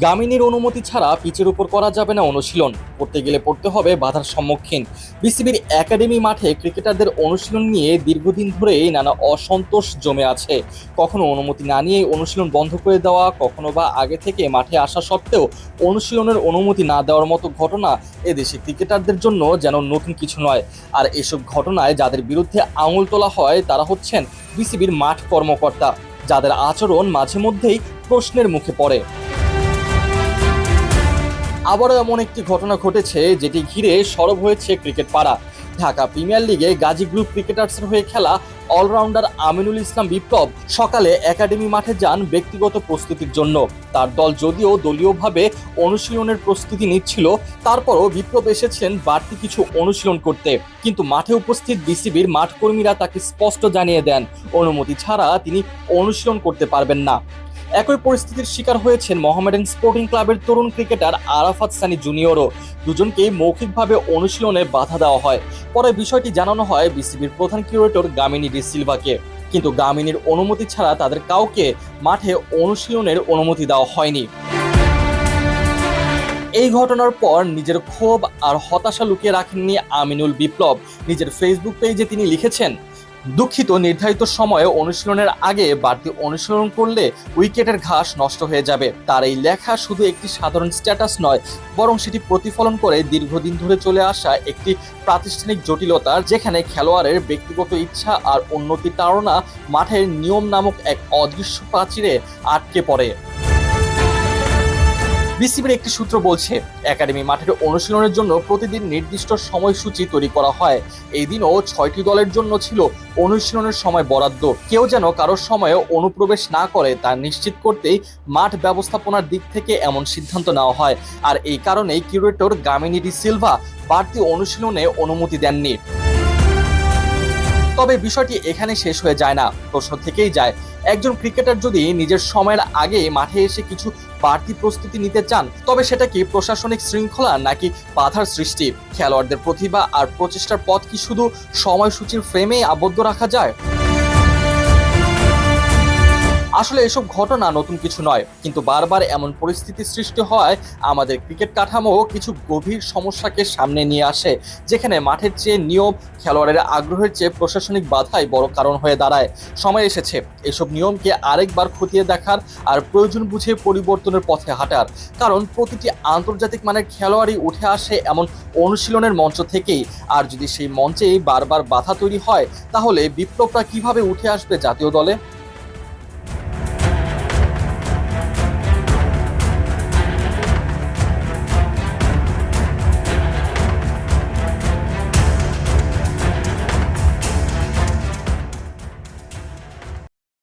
গামিনীর অনুমতি ছাড়া পিচের উপর করা যাবে না অনুশীলন। করতে গেলে পড়তে হবে বাধার সম্মুখীন। বিসিবির একাডেমি মাঠে ক্রিকেটারদের অনুশীলন নিয়ে দীর্ঘদিন ধরেই নানা অসন্তোষ জমে আছে। কখনো অনুমতি না নিয়ে অনুশীলন বন্ধ করে দেওয়া, কখনো বা আগে থেকে মাঠে আসা সত্ত্বেও অনুশীলনের অনুমতি না দেওয়ার মতো ঘটনা এদেশে ক্রিকেটারদের জন্য যেন নতুন কিছু নয়। আর এসব ঘটনায় যাদের বিরুদ্ধে আঙুল তোলা হয়, তারা হচ্ছেন বিসিবির মাঠ কর্মকর্তা। যাদের আচরণ মাঝে মধ্যেই প্রশ্নের মুখে পড়ে। আবারও এমন একটি ঘটনা ঘটেছে যেটি ঘিরে সরব হয়েছে ক্রিকেট পাড়া। ঢাকা প্রিমিয়ার লিগে গাজী গ্রুপ ক্রিকেটার্সের হয়ে খেলা অলরাউন্ডার আমিনুল ইসলাম বিপ্লব সকালে একাডেমি মাঠে যান ব্যক্তিগত প্রস্তুতির জন্য। তার দল যদিও দলীয়ভাবে অনুশীলনের প্রস্তুতি নিচ্ছিল, তারপরও বিপ্লব এসেছেন বাড়তি কিছু অনুশীলন করতে। কিন্তু মাঠে উপস্থিত বিসিবির মাঠকর্মীরা তাকে স্পষ্ট জানিয়ে দেন, অনুমতি ছাড়া তিনি অনুশীলন করতে পারবেন না। একই পরিস্থিতির শিকার হয়েছেন মোহামেডান স্পোর্টিং ক্লাবের তরুণ ক্রিকেটার আরাফাত সানি জুনিয়রও। দুজনকেই মৌখিকভাবে অনুশীলনে বাধা দেওয়া হয়। পরে বিষয়টি জানানো হয় বিসিবির প্রধান কিউরেটর গামিনী ডি সিলভাকে। কিন্তু গামিনীর অনুমতি ছাড়া তাদের কাউকে মাঠে অনুশীলনের অনুমতি দেওয়া হয়নি। এই ঘটনার পর নিজের ক্ষোভ আর হতাশা লুকিয়ে রাখেননি আমিনুল বিপ্লব। নিজের ফেসবুক পেজে তিনি লিখেছেন দুঃখিত নির্ধারিত সময়ে অনুশীলনের আগে বাড়তি অনুশীলন করলে উইকেটের ঘাস নষ্ট হয়ে যাবে। তার এই লেখা শুধু একটি সাধারণ স্ট্যাটাস নয়, বরং সেটি প্রতিফলন করে দীর্ঘদিন ধরে চলে আসা একটি প্রাতিষ্ঠানিক জটিলতা যেখানে খেলোয়াড়ের ব্যক্তিগত ইচ্ছা আর উন্নতি তাড়না মাঠের নিয়ম নামক এক অদৃশ্য প্রাচীরে আটকে পড়ে। বিসিবির একটি সূত্র বলছে, একাডেমি মাঠের অনুশীলনের জন্য প্রতিদিন নির্দিষ্ট সময়সূচি তৈরি করা হয়। এই দিনও ছয়টি দলের জন্য ছিল অনুশীলনের সময় বরাদ্দ। কেউ যেন কারোর সময়ে অনুপ্রবেশ না করে তা নিশ্চিত করতেই মাঠ ব্যবস্থাপনার দিক থেকে এমন সিদ্ধান্ত নেওয়া হয়। আর এই কারণেই কিউরেটর গামিনী ডি সিলভা বাড়তি অনুশীলনে অনুমতি দেননি। তবে বিষয়টি এখানে শেষ হয়ে যায় না। প্রশ্ন থেকেই যায় একজন ক্রিকেটার যদি নিজের সময়ের আগে মাঠে এসে কিছু বাড়তি প্রস্তুতি নিতে চান, তবে সেটা কি প্রশাসনিক শৃঙ্খলা নাকি বাধার সৃষ্টি? খেলোয়াড়দের প্রতিভা আর প্রচেষ্টার পথ কি শুধু সময়সূচির ফ্রেমে আবদ্ধ রাখা যায়? আসলে এসব ঘটনা নতুন কিছু নয়, কিন্তু বারবার এমন পরিস্থিতি সৃষ্টি হয়, আমাদের ক্রিকেট কাঠামো কিছু গভীর সমস্যাকে সামনে নিয়ে আসে, যেখানে মাঠের চেয়ে নিয়ম খেলোয়াড়ের আগ্রহের চেয়ে প্রশাসনিক বাধাই বড় কারণ হয়ে দাঁড়ায়। সময় এসেছে, এসব নিয়মকে আরেকবার খতিয়ে দেখার আর প্রয়োজন বুঝে পরিবর্তনের পথে হাঁটার, কারণ প্রতিটি আন্তর্জাতিক মানের খেলোয়াড়ই উঠে আসে এমন অনুশীলনের মঞ্চ থেকেই, আর যদি সেই মঞ্চেই বারবার বাধা তৈরি হয়, তাহলে বিপ্লবটা কীভাবে উঠে আসবে জাতীয় দলে?